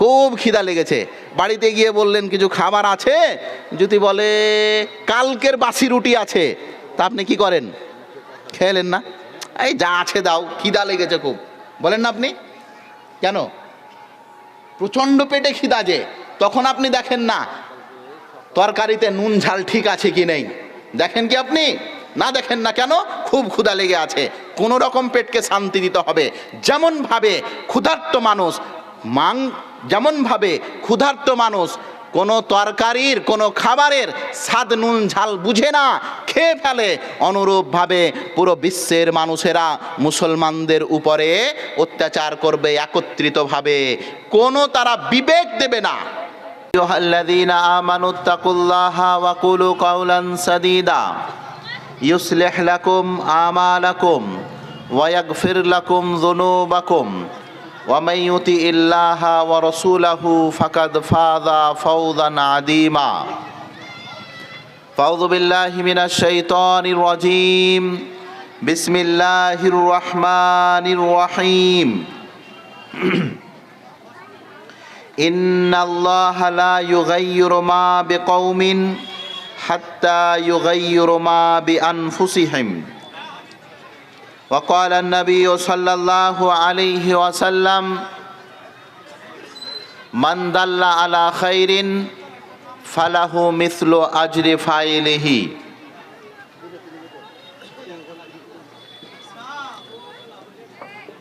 খুব খিদা লেগেছে। বাড়িতে গিয়ে বললেন, কিছু খাবার আছে? যদি বলে, কালকের বাসি রুটি আছে। তা আপনি কি করেন? খেলেন না। এই যা আছে দাও, খিদা লেগেছে খুব। বলেন না আপনি? কেন? প্রচণ্ড পেটে খিদা যে, তখন আপনি দেখেন না। তরকারিতে নুন ঝাল ঠিক আছে কি নেই? দেখেন কি আপনি? না দেখেন না কেন? খুব ক্ষুধা লেগে আছে। কোনো রকম পেটকে শান্তি দিতে হবে। যেমনভাবে ক্ষুধার্ত মানুষ মাং যেমনভাবে ক্ষুধার্ত মানুষ কোনো তরকারির, কোনো খাবারের স্বাদ নুন, ঝাল বুঝে না, খেয়ে ফেলে। অনুরূপভাবে পুরো বিশ্বের মানুষেরা মুসলমানদের উপরে অত্যাচার করবে, একত্রিতভাবে। কোনো তারা বিবেক দেবে না। ইউসলেহ قولا سديدا يصلح لكم آمالكم ويغفر لكم ذنوبكم ومن يطع الله ورسوله فقد فاز فوزا عظيما فأعوذ بالله من الشيطان الرجيم بسم الله الرحمن الرحيم إن الله لا يغير ما بقوم حتى يغير ما بأنفسهم وقال النبي صلى الله عليه وسلم من دل على خير فله مثل أجر فاعله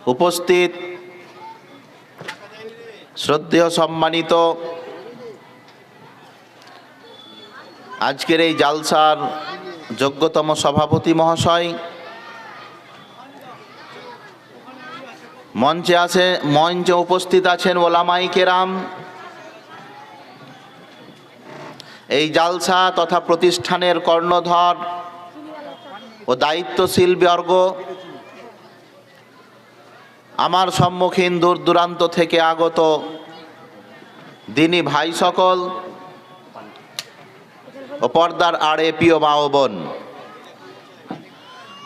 উপস্থিত শ্রদ্ধেয় সম্মানিত আজকের এই জালসার যোগ্যতম সভাপতি মহাশয় মঞ্চে আছে, মঞ্চে উপস্থিত আছেন ওলামাই কেরাম। এই জালসা তথা প্রতিষ্ঠানের কর্ণধর ও দায়িত্বশীল বর্গ, আমার সম্মুখীন দূর দূরান্ত থেকে আগত দিনী ভাই সকল ও পর্দার আড়ে প্রিয় মা ও বোন,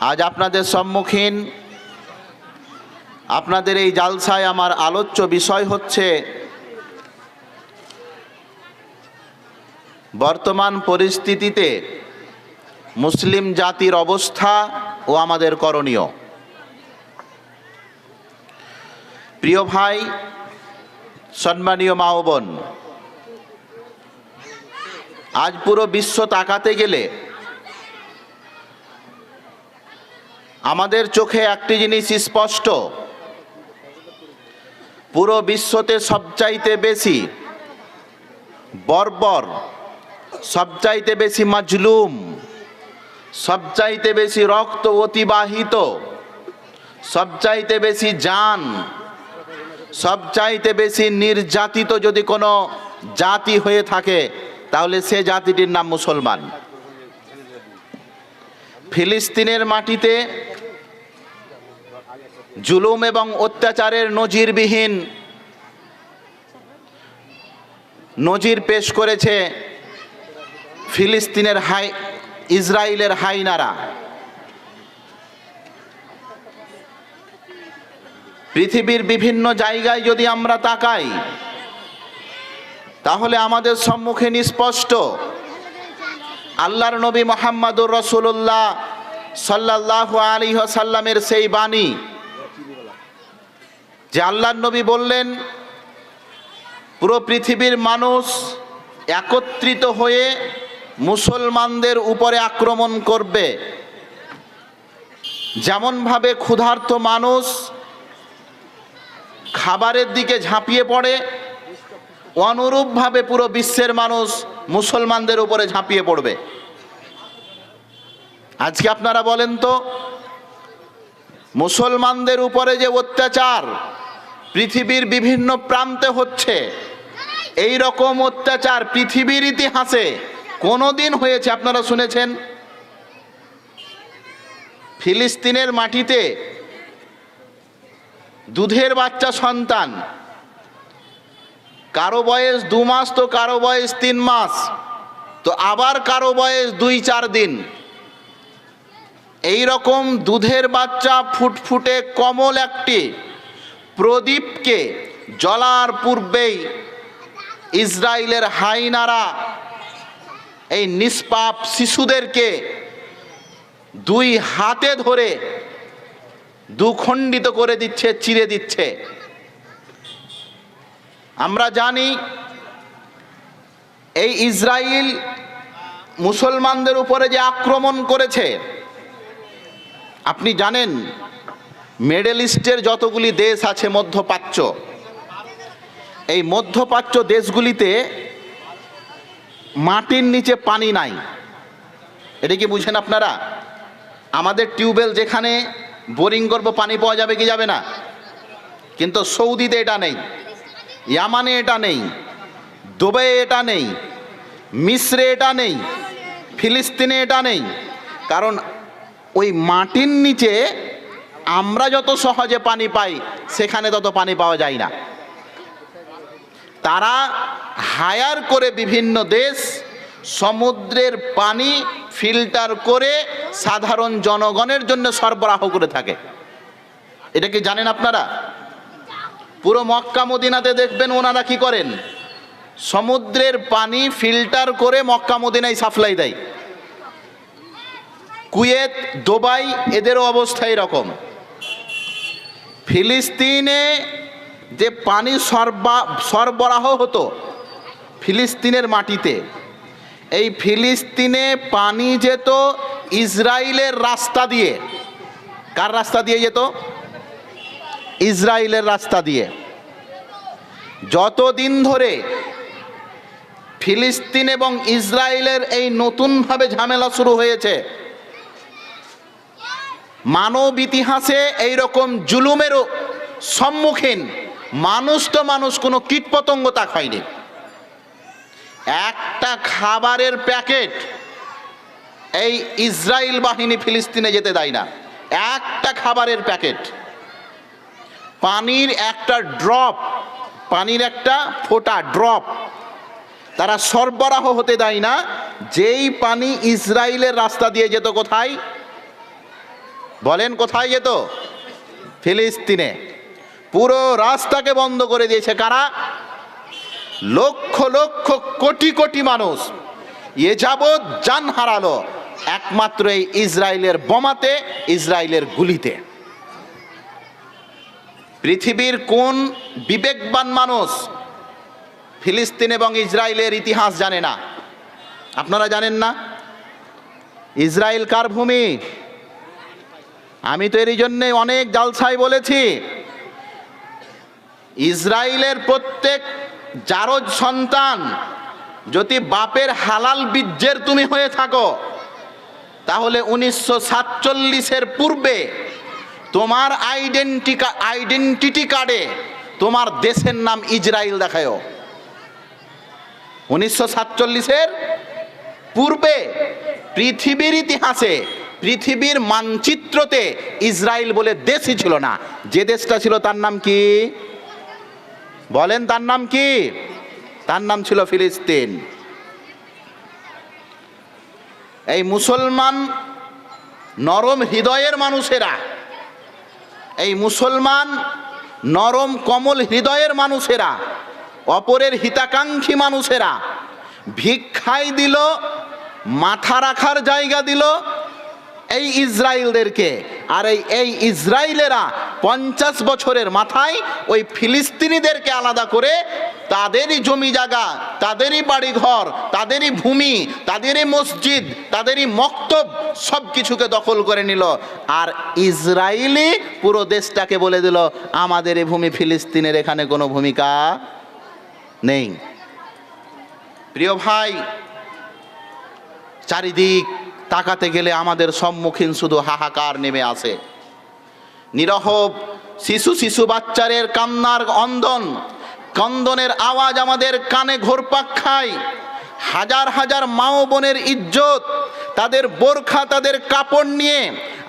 আজ আপনাদের সম্মুখীন আপনাদের এই জালসায় আমার আলোচ্য বিষয় হচ্ছে বর্তমান পরিস্থিতিতে মুসলিম জাতির অবস্থা ও আমাদের করণীয়। প্রিয় ভাই, সম্মানীয় মা বোন, আজ পুরো বিশ্ব তাকাতে গেলে আমাদের চোখে একটি জিনিস স্পষ্ট। পুরো বিশ্বতে সবচাইতে বেশি বর্বর, সবচাইতে বেশি মাজলুম, সবচাইতে বেশি রক্ত অতিবাহিত, সবচাইতে বেশি যান সবচাইতে বেশি নির্যাতিত যদি কোনো জাতি হয়ে থাকে, তাহলে সে জাতিটির নাম মুসলমান। ফিলিস্তিনের মাটিতে জুলুম এবং অত্যাচারের নজিরবিহীন নজির পেশ করেছে ফিলিস্তিনের হাই, ইসরায়েলের হাইনারা পৃথিবীর বিভিন্ন জায়গায় যদি আমরা তাকাই, তাহলে আমাদের সম্মুখীন স্পষ্ট আল্লাহর নবী মোহাম্মদুর রসুল্লাহ সাল্লাহ আলী সাল্লামের সেই বাণী যে আল্লাহর নবী বললেন, পুরো পৃথিবীর মানুষ একত্রিত হয়ে মুসলমানদের উপরে আক্রমণ করবে। যেমনভাবে ক্ষুধার্ত মানুষ খাবারের দিকে ঝাঁপিয়ে পড়ে, অনুরূপভাবে পুরো বিশ্বের মানুষ মুসলমানদের উপরে ঝাঁপিয়ে পড়বে। আজকে আপনারা বলেন তো, মুসলমানদের উপরে যে অত্যাচার পৃথিবীর বিভিন্ন প্রান্তে হচ্ছে। এই রকম অত্যাচার পৃথিবীর ইতিহাসে কোনোদিন হয়েছে, আপনারা শুনেছেন? ফিলিস্তিনের মাটিতে দুধের বাচ্চা সন্তান। কারও বয়স দু মাস, তো কারও বয়স তিন মাস, তো আবার কারও বয়স দুই চার দিন। এই রকম দুধের বাচ্চা ফুটফুটে কমল একটি প্রদীপকে জ্বলার পূর্বেই ইসরায়েলের হাইনারা, এই নিষ্পাপ শিশুদেরকে দুই হাতে ধরে দুখণ্ডিত করে দিচ্ছে, চিরে দিচ্ছে। আমরা জানি এই ইসরায়েল মুসলমানদের উপরে যে আক্রমণ করেছে, আপনি জানেন মিডল ইস্টের যতগুলি দেশ আছে মধ্যপ্রাচ্য, এই মধ্যপ্রাচ্য দেশগুলিতে মাটির নিচে পানি নাই। এটা কি বুঝেন আপনারা? আমাদের টিউবওয়েল যেখানে বোরিং করব, পানি পাওয়া যাবে কি যাবে না? কিন্তু সৌদিতে এটা নেই, ইয়ামানে এটা নেই দুবাই এটা নেই, মিশ্রে এটা নেই, ফিলিস্তিনে এটা নেই। কারণ ওই মাটির নিচে আমরা যত সহজে পানি পাই, সেখানে তত পানি পাওয়া যায় না। তারা হায়ার করে বিভিন্ন দেশ সমুদ্রের পানি ফিল্টার করে সাধারণ জনগণের জন্য সরবরাহ করে থাকে। এটা কি জানেন আপনারা? পুরো মক্কা মদিনাতে দেখবেন ওনারা কি করেন? সমুদ্রের পানি ফিল্টার করে মক্কা মদিনায় সাপ্লাই দেয়। কুয়েত, দুবাই, এদেরও অবস্থা এরকম। ফিলিস্তিনে যে পানি সরবা, সরবরাহ হতো, ফিলিস্তিনের মাটিতে, এই ফিলিস্তিনে পানি যেত ইসরায়েলের রাস্তা দিয়ে। কার রাস্তা দিয়ে যেত? ইসরায়েলের রাস্তা দিয়ে। যতদিন ধরে ফিলিস্তিন এবং ইসরায়েলের এই নতুনভাবে ঝামেলা শুরু হয়েছে মানব ইতিহাসে এইরকম জুলুমেরও সম্মুখীন মানুষ তো মানুষ, কোনো কীটপতঙ্গ তা খায়নি একটা খাবারের প্যাকেট এই ইসরায়েল বাহিনী ফিলিস্তিনে যেতে দেয় না। একটা খাবারের প্যাকেট। পানির একটা ড্রপ, পানির একটা ফোটা ড্রপ তারা সরবরাহ হতে দেয় না। যেই পানি ইসরায়েলের রাস্তা দিয়ে যেত কোথায়? বলেন কোথায় যেত? ফিলিস্তিনে। পুরো রাস্তাকে বন্ধ করে দিয়েছে কারা? লক্ষ লক্ষ, কোটি কোটি মানুষ। এ যাবৎ যান হারালো একমাত্র এই ইসরায়েলের বোমাতে, ইসরায়েলের গুলিতে। পৃথিবীর কোন বিবেকবান মানুষ ফিলিস্তিন এবং ইসরায়েলের ইতিহাস জানে না? আপনারা জানেন না? ইসরায়েল কার ভূমি? আমি তো এরই জন্যে অনেক জালসাই বলেছি, ইসরায়েলের প্রত্যেক জারজ সন্তান যদি বাপের হালাল বীর্যের তুমি হয়ে থাকো, তাহলে উনিশশো সাতচল্লিশের পূর্বে তোমার আইডেন্টি আইডেন্টিটি কার্ডে তোমার দেশের নাম ইসরায়েল দেখায় উনিশশো সাতচল্লিশের পূর্বে পৃথিবীর ইতিহাসে পৃথিবীর মানচিত্রতে ইসরায়েল বলে দেশই ছিল না। যে দেশটা ছিল তার নাম কি? বলেন তার নাম কি? তার নাম ছিল ফিলিস্তিন। এই মুসলমান নরম হৃদয়ের মানুষেরা, এই মুসলমান নরম কমল হৃদয়ের মানুষেরা, অপরের হিতাকাঙ্ক্ষী মানুষেরা, ভিক্ষাই দিল, মাথা রাখার জায়গা দিল এই ইসরায়েলদেরকে আর এই এই ইসরায়েলেরা পঞ্চাশ বছরের মাথায় ওই ফিলিস্তিনিদেরকে আলাদা করে তাদেরই জমি জায়গা, তাদেরই বাড়িঘর, তাদেরই ভূমি, তাদেরই মসজিদ, তাদেরই মক্তব সব কিছুকে দখল করে নিল। আর ইসরায়েলি পুরো দেশটাকে বলে দিল, আমাদের এই ভূমি ফিলিস্তিনের এখানে কোনো ভূমিকা নেই। প্রিয় ভাই, চারিদিক তাকাতে গেলে আমাদের সম্মুখীন শুধু হাহাকার নেমে আসে। নিরহব শিশু শিশু বাচ্চারের কান্নার অন্দন কন্দনের আওয়াজ আমাদের কানে ঘোরপাক খায়। হাজার হাজার মা ও বোনের ইজ্জত, তাদের বোরখা, তাদের কাপড় নিয়ে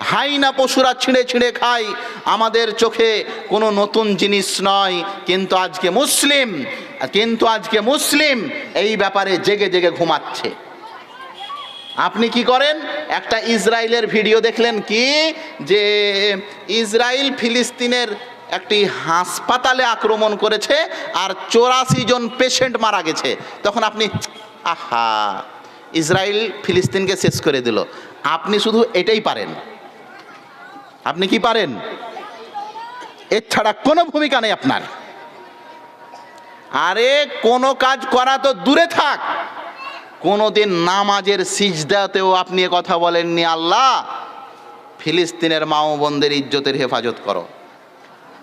হাইনা পশুরা ছিঁড়ে ছিঁড়ে খায়। আমাদের চোখে কোনো নতুন জিনিস নয়, কিন্তু আজকে মুসলিম, কিন্তু আজকে মুসলিম এই ব্যাপারে জেগে জেগে ঘুমাচ্ছে। আপনি কি করেন? একটা ইসরায়েলের ভিডিও দেখলেন কি? যে ইসরায়েল ফিলিস্তিনের একটি হাসপাতালে আক্রমণ করেছে আর চৌরাশি জন পেশেন্ট মারা গেছে। তখন আপনি, আহা, ইসরায়েল ফিলিস্তিনকে শেষ করে দিল। আপনি শুধু এটাই পারেন। আপনি কি পারেন? এছাড়া কোনো ভূমিকা নেই আপনার। আরে কোনো কাজ করা তো দূরে থাক। কোনোদিন নামাজের সিজদাতেও আপনি কথা বলেননি, আল্লাহ, ফিলিস্তিনের মা ও বোনদের ইজ্জতের হেফাজত করো।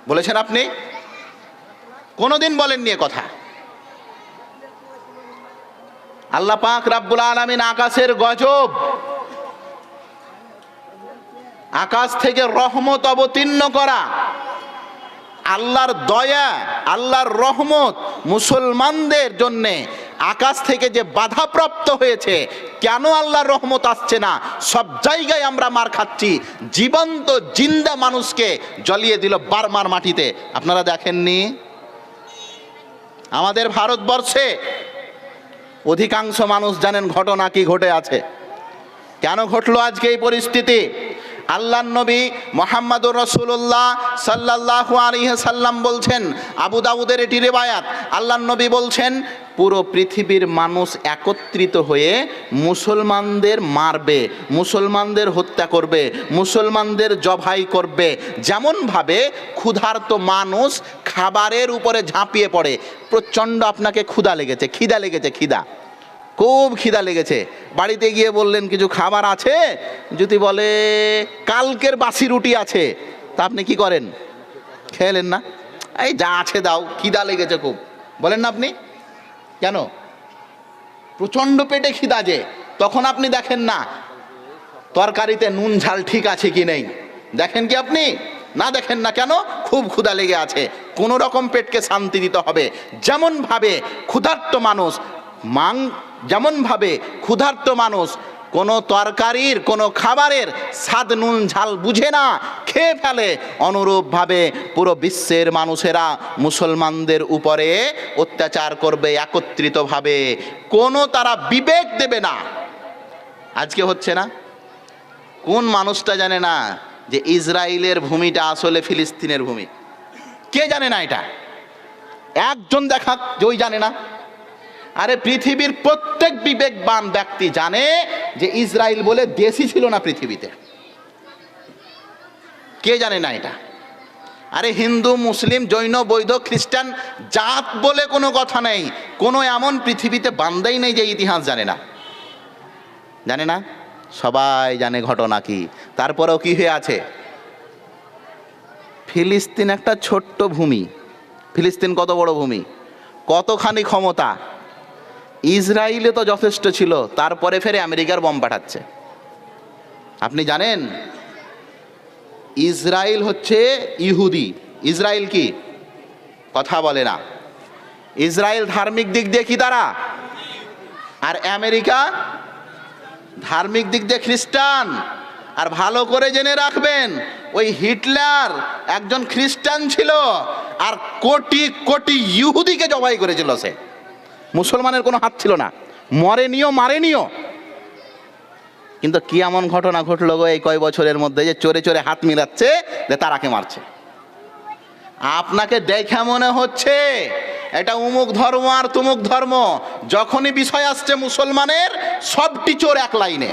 বলেছেন আপনি? কোনোদিন বলেননি কথা। আল্লাহ পাক রাব্বুল আলামিন আকাশের গজব, আকাশ থেকে রহমত অবতীর্ণ করা আল্লাহর দয়া, আল্লাহর রহমত মুসলমানদের জন্যে আকাশ থেকে যে বাধাপ্রাপ্ত হয়েছে, কেন আল্লাহর রহমত আসছে না? সব জায়গায় আমরা মার খাচ্ছি। জীবন্ত, জিন্দা মানুষকে জ্বলিয়ে দিল বারমার মাটিতে। আপনারা দেখেননি? আমাদের ভারতবর্ষে অধিকাংশ মানুষ জানেন ঘটনা কি ঘটে আছে। কেন ঘটলো আজকে এই পরিস্থিতি? আল্লাহ নবী মোহাম্মদুর রসুল্লাহ সাল্লাহ আলিহ সাল্লাম বলছেন, আবু দাউদের এটি রেবায়াত আল্লাহ নবী বলছেন, পুরো পৃথিবীর মানুষ একত্রিত হয়ে মুসলমানদের মারবে, মুসলমানদের হত্যা করবে, মুসলমানদের জবাই করবে। যেমনভাবে ক্ষুধার্ত মানুষ খাবারের উপরে ঝাঁপিয়ে পড়ে, প্রচণ্ড আপনাকে ক্ষুধা লেগেছে, খিদা লেগেছে, খিদা। খুব খিদা লেগেছে। বাড়িতে গিয়ে বললেন, কিছু খাবার আছে? যদি বলে, কালকের বাসি রুটি আছে। তা আপনি কি করেন? খেলেন না। এই যা আছে দাও, খিদা লেগেছে খুব। বলেন না আপনি? কেন? প্রচণ্ড পেটে খিদা যে, তখন আপনি দেখেন না। তরকারিতে নুন, ঝাল ঠিক আছে কি নেই? দেখেন কি আপনি? না দেখেন না। কেন? খুব ক্ষুধা লেগে আছে। কোনো রকম পেটকে শান্তি দিতে হবে। যেমনভাবে ক্ষুধার্ত মানুষ মাং যেমনভাবে ক্ষুধার্ত মানুষ কোনো তরকারির, কোনো খাবারের স্বাদ নুন, ঝাল বুঝে না, খেয়ে ফেলে। অনুরূপভাবে পুরো বিশ্বের মানুষেরা মুসলমানদের উপরে অত্যাচার করবে, একত্রিতভাবে। কোনো তারা বিবেক দেবে না। আজকে হচ্ছে না? কোন মানুষটা জানে না যে ইসরায়েলের ভূমিটা আসলে ফিলিস্তিনের ভূমি? কে জানে না এটা? একজন দেখা যে ওই জানে না। আরে পৃথিবীর প্রত্যেক বিবেকবান ব্যক্তি জানে যে ইসরায়েল বলে দেশই ছিল না পৃথিবীতে। কে জানে না এটা? আরে হিন্দু, মুসলিম, জৈন, বৈধ, খ্রিস্টান, জাত বলে কোনো কথা নেই। কোনো এমন পৃথিবীতে বান্দাই নেই যে ইতিহাস জানে না। জানে না? সবাই জানে ঘটনা কি। তারপরেও কি হয়ে আছে? ফিলিস্তিন একটা ছোট্ট ভূমি। ফিলিস্তিন কত বড় ভূমি? কতখানি ক্ষমতা? ইসরায়েলে তো যথেষ্ট ছিল, তারপরে ফেরে আমেরিকার বম পাঠাচ্ছে। আপনি জানেন ইসরায়েল হচ্ছে ইহুদি। ইসরায়েল কি? কথা বলে না। ইসরায়েল ধার্মিক দিক দিয়ে কি তারা? আর আমেরিকা ধার্মিক দিক দিয়ে খ্রিস্টান। আর ভালো করে জেনে রাখবেন, ওই হিটলার একজন খ্রিস্টান ছিল, আর কোটি কোটি ইহুদিকে জবাই করেছিল সে। মুসলমানের কোনো হাত ছিল না। মরেনিও, মারেনিও। কিন্তু কি এমন ঘটনা ঘটলো গো এই কয় বছরের মধ্যে যে চোরে চোরে হাত মিলাচ্ছে, যে তারাকে মারছে? আপনাকে দেখে মনে হচ্ছে এটা উমুক ধর্ম আর তুমুক ধর্ম। যখনই বিষয় আসছে মুসলমানের, সবটি চোর এক লাইনে।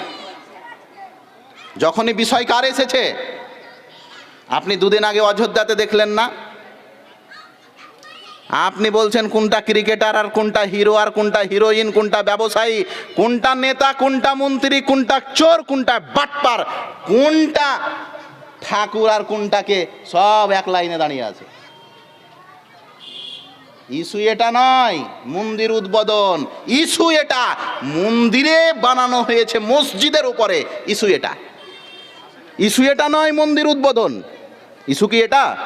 যখনই বিষয় কার এসেছে, আপনি দুদিন আগে অযোধ্যাতে দেখলেন না? আপনি বলছেন কোনটা ক্রিকেটার আর কোনটা হিরো আর কোনটা হিরোইন, কোনটা ব্যবসায়ী, কোনটা নেতা, কোনটা মন্ত্রী, কোনটা চোর, কোনটা বাটপার, কোনটা ঠাকুর আর কোনটাকে সব এক লাইনে দাঁড়িয়ে আছে। ইস্যু এটা নয়, মন্দির উদ্বোধন। ইস্যু এটা, মন্দিরে বানানো হয়েছে মসজিদের উপরে। ইস্যু এটা। ইস্যু এটা নয় মন্দির উদ্বোধন। ইস্যু কি এটা?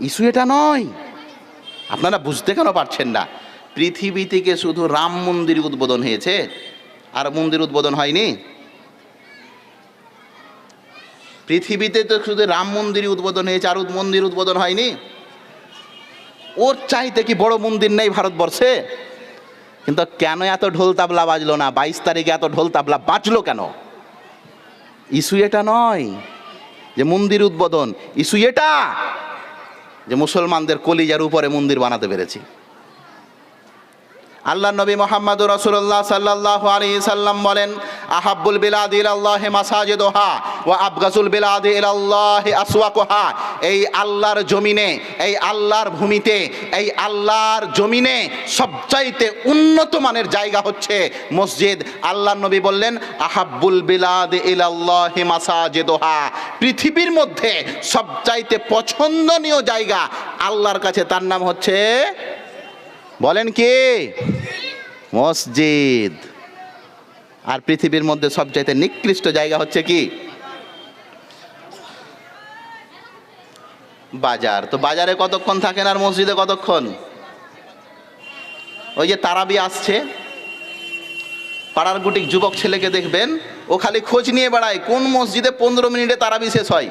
ইস্যু এটা নয়। আপনারা বুঝতে কেন পারছেন না? পৃথিবী থেকে শুধু রাম মন্দির উদ্বোধন হয়েছে। আর মন্দির উদ্বোধন হয়নি। পৃথিবীতে তো শুধু রাম মন্দির উদ্বোধন হয়েছে, আর মন্দির উদ্বোধন হয়নি। ওর চাইতে কি বড় মন্দির নেই ভারতবর্ষে? কিন্তু কেন এত ঢোল তাবলা বাজলো না? বাইশ তারিখে এত ঢোল তাবলা বাজলো কেন? ইস্যু এটা নয় যে মন্দির উদ্বোধন। ইস্যু এটা যে মুসলমানদের কলিজার উপরে মন্দির বানাতে পেরেছি। আল্লাহ নবী মোহাম্মদ রসুল্লাহ সাল্লাহ আলী সাল্লাম বলেন, আহাব্বুল বিলাদ ইলাল্লাহ মাসাজিদোহা ও আবগাসুল বিলাদ ইলাল্লাহ আসওয়াকোহা। এই আল্লাহর জমিনে, এই আল্লাহর ভূমিতে, এই আল্লাহর জমিনে সবচাইতে উন্নত মানের জায়গা হচ্ছে মসজিদ। আল্লাহ নবী বললেন, আহাব্বুল বিলাদ ইলাল্লাহ মাসাজিদোহা। পৃথিবীর মধ্যে সবচাইতে পছন্দনীয় জায়গা আল্লাহর কাছে তার নাম হচ্ছে বলেন কি? মসজিদ। আর পৃথিবীর মধ্যে সবচাইতে নিকৃষ্ট জায়গা হচ্ছে কি? বাজার। তো বাজারে কতক্ষণ থাকেন আর মসজিদে কতক্ষণ? ওই যে তারাবি আসছে। পাড়ার গুটিক যুবক ছেলেকে দেখবেন, ও খালি খোঁজ নিয়ে বেড়ায়, কোন মসজিদে পনেরো মিনিটে তারাবি শেষ হয়?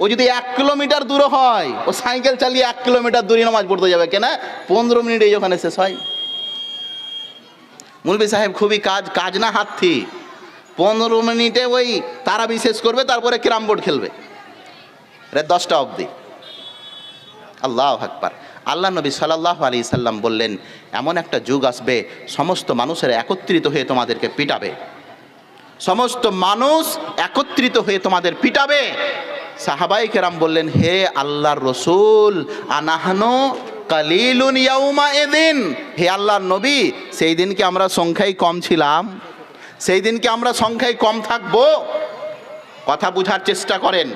ও যদি এক কিলোমিটার দূরে হয়, ও সাইকেল চালিয়ে এক কিলোমিটার দূরে নামাজ পড়তে যাবে, কেন? পনেরো মিনিটে ওখানে শেষ হয়। মুলবি সাহেব, খুবই কাজ কাজ না হাতথি। পনেরো মিনিটে ওই তারা বিশেষ করবে, তারপরে ক্যারাম বোর্ড খেলবে। রে দশটা অবধি। আল্লাহ আকবার। আল্লাহ নবী সাল্লাহ আলী সাল্লাম বললেন, এমন একটা যুগ আসবে, সমস্ত মানুষের একত্রিত হয়ে তোমাদেরকে পিটাবে। সমস্ত মানুষ একত্রিত হয়ে তোমাদের পিটাবে। সাহাবাই কেরাম বললেন, হে আল্লাহর রসুল, আনাহানো কালিলুন ইয়াউমা এদিন হে আল্লাহর নবী, সেই দিন কি আমরা সংখ্যায় কম ছিলাম? সেই দিন কি আমরা সংখ্যায় কম থাকব? কথা বুঝার চেষ্টা করেন।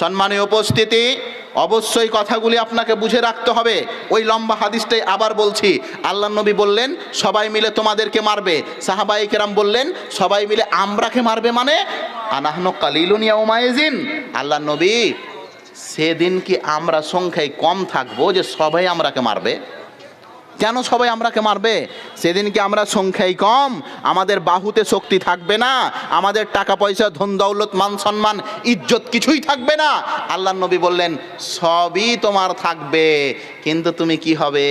সম্মানীয় উপস্থিতি অবশ্যই কথাগুলি আপনাকে বুঝে রাখতে হবে। ওই লম্বা হাদিসটাই আবার বলছি। আল্লাহ নবী বললেন, সবাই মিলে তোমাদেরকে মারবে। সাহাবাই কেরাম বললেন, সবাই মিলে আমরাকে মারবে মানে আনাহন কালিলুনিয়া উমায়জিন আল্লাহ নবী, সেদিন কি আমরা সংখ্যায় কম থাকব যে সবাই আমরাকে মারবে? কেন সবাই আমরাকে মারবে? সেদিনকে আমরা সংখ্যায় কম, আমাদের বাহুতে শক্তি থাকবে না, আমাদের টাকা পয়সা, ধন দৌলত, মান সম্মান, ইজ্জত কিছুই থাকবে না। আল্লাহ নবী বললেন, সবই তোমার থাকবে। কিন্তু তুমি কি হবে?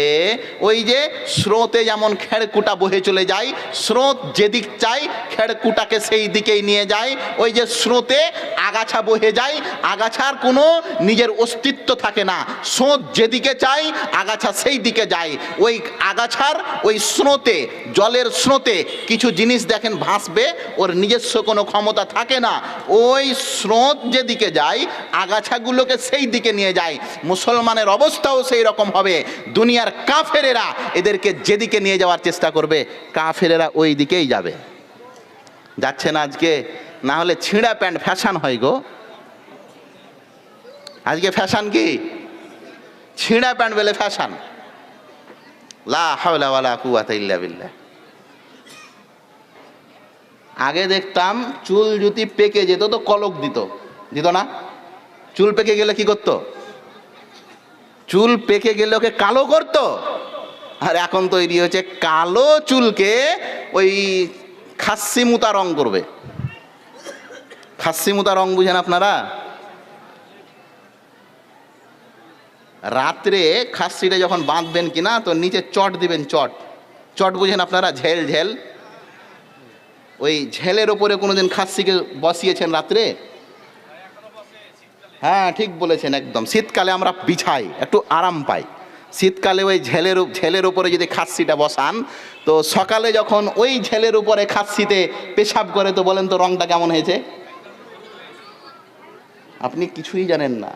ওই যে স্রোতে যেমন খেড়কুটা বহে চলে যায়, স্রোত যেদিক চাই খেড়কুটাকে সেই দিকেই নিয়ে যায়। ওই যে স্রোতে আগাছা বহে যায়, আগাছার কোনো নিজের অস্তিত্ব থাকে না। স্রোত যেদিকে চাই আগাছা সেই দিকে যায়। ওই আগাছার ওই স্রোতে, জলের স্রোতে কিছু জিনিস দেখেন ভাসবে, ওর নিজস্ব কোনো ক্ষমতা থাকে না। ওই স্রোত যেদিকে যায়, আগাছাগুলোকে সেই দিকে নিয়ে যায়। মুসলমানের অবস্থাও সেই রকম হবে। দুনিয়ার কাফেরেরা এদেরকে যেদিকে নিয়ে যাওয়ার চেষ্টা করবে, কাফেরেরা ওই দিকেই যাবে। যাচ্ছে না আজকে? না হলে ছিঁড়া প্যান্ট ফ্যাশন হয় গো। আজকে ফ্যাশন কি? ছিঁড়া প্যান্ট বলে ফ্যাশন। লা হাওলা আগে দেখতাম চুল যদি পেকে যেত তো কলক দিত। দিত না? চুল পেকে গেলে কি করতো? চুল পেকে গেলে ওকে কালো করতো। আর এখন তৈরি হয়েছে কালো চুলকে ওই খাসি মুতা রং করবে। খাসি মুতা রং বুঝেন আপনারা? রাত্রে খাসিটা যখন বাঁধবেন কিনা, তো নিচে চট দিবেন, চট। চট বুঝেন আপনারা, ঝেল ঝেল। ওই ঝেলের ওপরে কোনোদিন খাসিকে বসিয়েছেন রাত্রে? হ্যাঁ ঠিক বলেছেন একদম। শীতকালে আমরা বিছাই, একটু আরাম পাই। শীতকালে ওই ঝেলের ঝেলের উপরে যদি খাসিটা বসান, তো সকালে যখন ওই ঝেলের উপরে খাসিতে পেশাব করে, তো বলেন তো রংটা কেমন হয়েছে? আপনি কিছুই জানেন না।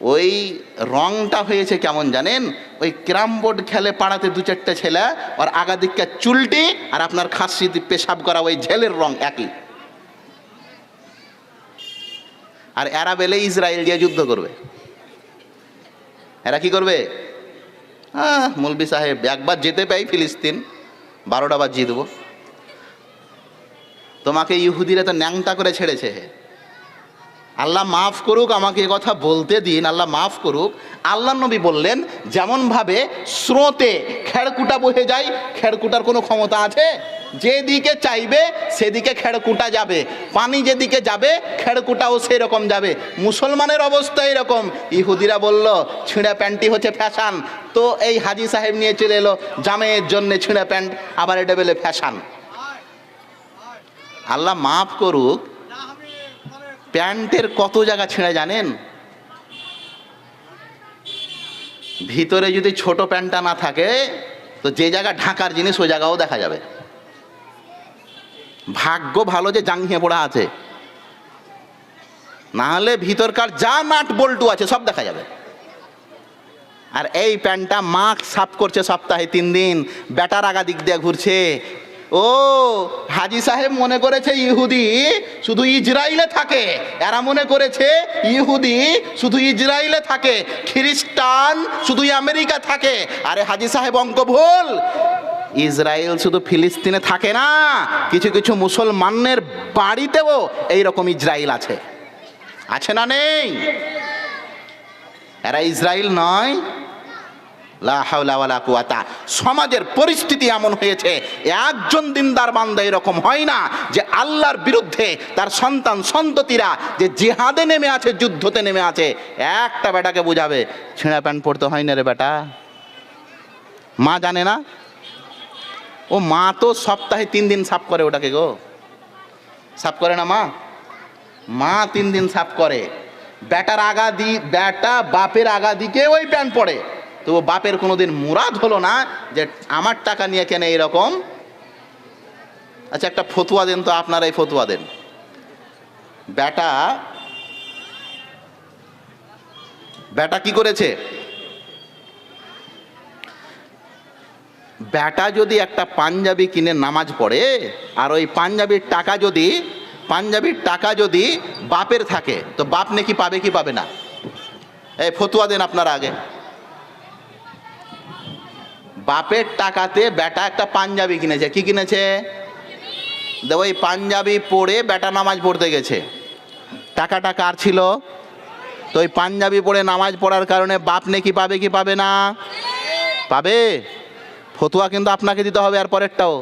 ওই রংটা হয়েছে কেমন জানেন? ওই ক্যারাম বোর্ড খেলে পাড়াতে দু চারটে ছেলে, আর আগা দিকটা চুলটি আর আপনার খাসি পেশাব করা ওই ঝেলের রং একই। আর এরা বেলে ইসরায়েল দিয়ে যুদ্ধ করবে। এরা কি করবে? হ্যাঁ মুলবি সাহেব, একবার যেতে পাই ফিলিস্তিন, বারোটা বার জিতবো তোমাকে ইহুদিরা তো ন্যাংটা করে ছেড়েছে। আল্লাহ মাফ করুক, আমাকে এ কথা বলতে দিন, আল্লাহ মাফ করুক। আল্লাহ নবী বললেন, যেমনভাবে স্রোতে খেড়কুটা বহে যায়, খেড়কুটার কোনো ক্ষমতা আছে? যেদিকে চাইবে, সেদিকে খেড়কুটা যাবে। পানি যেদিকে যাবে, খেড়কুটাও সেই রকম যাবে। মুসলমানের অবস্থা এরকম। ইহুদিরা বলল, ছিঁড়া প্যান্টটি হচ্ছে ফ্যাশান। তো এই হাজি সাহেব নিয়ে চলে এলো, জামের জন্য ছিঁড়া প্যান্ট, আবার এটা বলে ফ্যাশান। আল্লাহ মাফ করুক প্যান্টের কত জায়গা ছেঁড়া জানেন? ভিতরে যদি ছোট প্যান্টটা না থাকে, তো যে জায়গা ঢাকার জিনিস, ওই জায়গাও দেখা যাবে। ভাগ্য ভালো যে জাঙ্গিয়ে পড়া আছে। না হলে ভিতরকার যা নাট বল্টু আছে, সব দেখা যাবে। আর এই প্যান্টটা মাস্ক সাফ করছে সপ্তাহে তিন দিন, ব্যাটার আগা দিক দিয়ে ঘুরছে ও, হাজি সাহেব মনে করেছে ইহুদি শুধু ইসরায়েলে থাকে। এরা মনে করেছে ইহুদি শুধু ইসরায়েলে থাকে। খ্রিস্টান শুধু আমেরিকা থাকে। আরে হাজি সাহেব, অঙ্ক ভুল। ইসরায়েল শুধু ফিলিস্তিনে থাকে না, কিছু কিছু মুসলমানের বাড়িতেও এইরকম ইসরায়েল আছে। আছে না নেই? এরা ইসরায়েল নয় লা হাওলা ওয়ালা কুওয়াতা সমাজের পরিস্থিতি এমন হয়েছে, একজন দিনদার বান্দা এরকম হয় না যে আল্লাহর বিরুদ্ধে তার সন্তান, সন্ততিরা যে জিহাদে নেমে আছে, যুদ্ধতে নেমে আছে, একটা বেটাকে বুঝাবে, ছেঁড়া প্যান্ট পরতে হয় না রে বেটা। মা জানে না? ও মা তো সপ্তাহে তিন দিন সাফ করে ওটাকে গো। সাফ করে না মা? মা তিন দিন সাফ করে। ব্যাটার আগা দি ব্যাটা বাপের আগা দিকে ওই প্যান্ট পরে। তো ও বাপের কোনোদিন মুরাদ হলো না যে আমার টাকা নিয়ে কেন এরকম আচ্ছা একটা ফতুয়া দেন তো আপনারা এই ফতুয়া দেন। ব্যাটা ব্যাটা কি করেছে? ব্যাটা যদি একটা পাঞ্জাবি কিনে নামাজ পড়ে, আর ওই পাঞ্জাবির টাকা যদি, পাঞ্জাবির টাকা যদি বাপের থাকে, তো বাপ নাকি পাবে কি পাবে না? এই ফতুয়া দেন আপনারা আগে। বাপের টাকাতে বেটা একটা পাঞ্জাবি কিনেছে। কি কিনেছে? দেখো ওই পাঞ্জাবি পরে বেটা নামাজ পড়তে গেছে। টাকাটা কার ছিল? তো ওই পাঞ্জাবি পরে নামাজ পড়ার কারণে বাপ নাকি পাবে কি পাবে না? পাবে। ফতুয়া কিন্তু আপনাকে দিতে হবে আর পরেরটাও।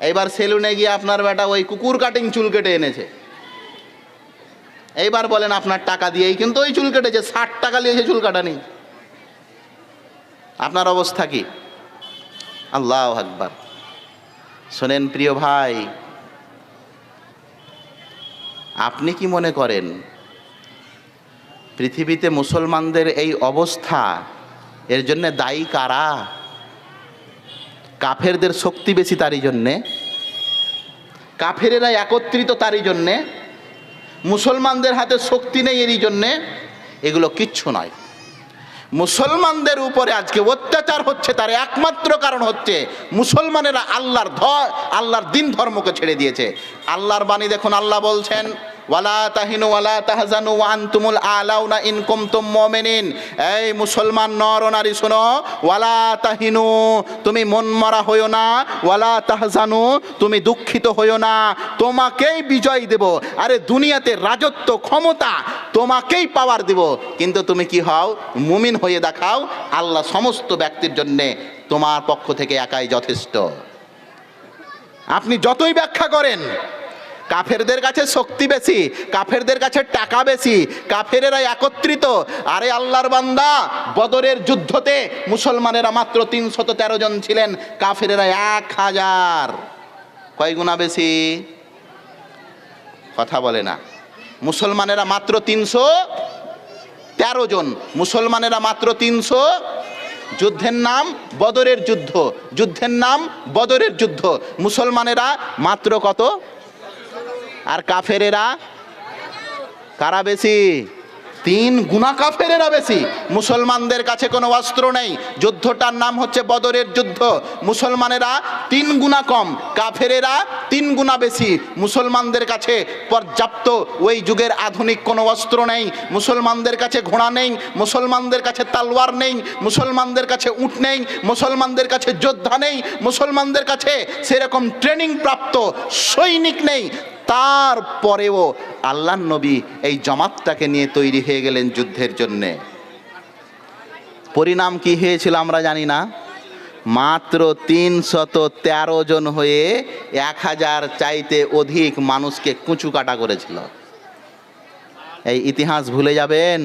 এইবার সেলুনে গিয়ে আপনার বেটা ওই কুকুর কাটিং চুল কেটে এনেছে। এইবার বলেন আপনার টাকা দিয়েই কিন্তু ওই চুল কেটেছে, ষাট টাকা নিয়েছে চুল কাটানি। আপনার অবস্থা কি? আল্লাহ আকবার। শোনেন প্রিয় ভাই, আপনি কি মনে করেন পৃথিবীতে মুসলমানদের এই অবস্থা এর জন্য দায়ী কারা? কাফেরদের শক্তি বেশি তারই জন্যে? কাফেরেরা একত্রিত তারই জন্যে? মুসলমানদের হাতে শক্তি নেই এরই জন্যে, এগুলো কিচ্ছু নয়। মুসলমানদের উপরে আজকে অত্যাচার হচ্ছে, তার একমাত্র কারণ হচ্ছে মুসলমানেরা আল্লাহর ধ আল্লাহর দিন ধর্মকে ছেড়ে দিয়েছে। আল্লাহর বাণী দেখুন, আল্লাহ বলছেন ওয়ালা তাহিনু ওয়ালা তাহজানু ওয়ান তুমুল আলাউনা ইনকুম তুম এই মুসলমান নর নারী শোনো, ওয়ালা তাহিনু, তুমি মন মরা হইও না, ওয়ালা তাহজানু, তুমি দুঃখিত হইও না, তোমাকেই বিজয় দেব। আরে দুনিয়াতে রাজত্ব ক্ষমতা তোমাকেই পাওয়ার দেব। কিন্তু তুমি কি হও, মুমিন হয়ে দেখাও, আল্লাহ সমস্ত ব্যক্তির জন্যে তোমার পক্ষ থেকে একাই যথেষ্ট। আপনি যতই ব্যাখ্যা করেন কাফেরদের কাছে শক্তি বেশি, কাফেরদের কাছে টাকা বেশি, কাফেরেরা একত্রিত। আরে আল্লাহর বান্দা, বদরের যুদ্ধতে মুসলমানেরা মাত্র তিনশত তেরো জন ছিলেন, কাফেরেরা এক হাজার। কয় গুণা বেশি? কথা বলে না। মুসলমানেরা মাত্র তিনশো তেরো জন। মুসলমানেরা মাত্র তিনশো যুদ্ধের নাম বদরের যুদ্ধ। যুদ্ধের নাম বদরের যুদ্ধ। মুসলমানেরা মাত্র কত? আর কাফেরেরা কারা বেশি? তিন গুণা কাফেরেরা বেশি। মুসলমানদের কাছে কোনো অস্ত্র নেই। যুদ্ধটার নাম হচ্ছে বদরের যুদ্ধ। মুসলমানেরা তিন গুণা কম, কাফেরেরা তিন গুণা বেশি। মুসলমানদের কাছে পর্যাপ্ত ওই যুগের আধুনিক কোনো অস্ত্র নেই। মুসলমানদের কাছে ঘোড়া নেই। মুসলমানদের কাছে তালওয়ার নেই। মুসলমানদের কাছে উট নেই। মুসলমানদের কাছে যোদ্ধা নেই। মুসলমানদের কাছে সেরকম ট্রেনিং প্রাপ্ত সৈনিক নেই। তারপরেও আল্লাহ নবী এই জমাতটাকে নিয়ে তৈরি হয়ে গেলেন যুদ্ধের জন্যে। পরিণাম কি হয়েছিল আমরা জানি না। মাত্র তিনশত তেরো জন হয়ে এক হাজার চাইতে অধিক মানুষকে কুচু কাটা করেছিল। এই ইতিহাস ভুলে যাবেন।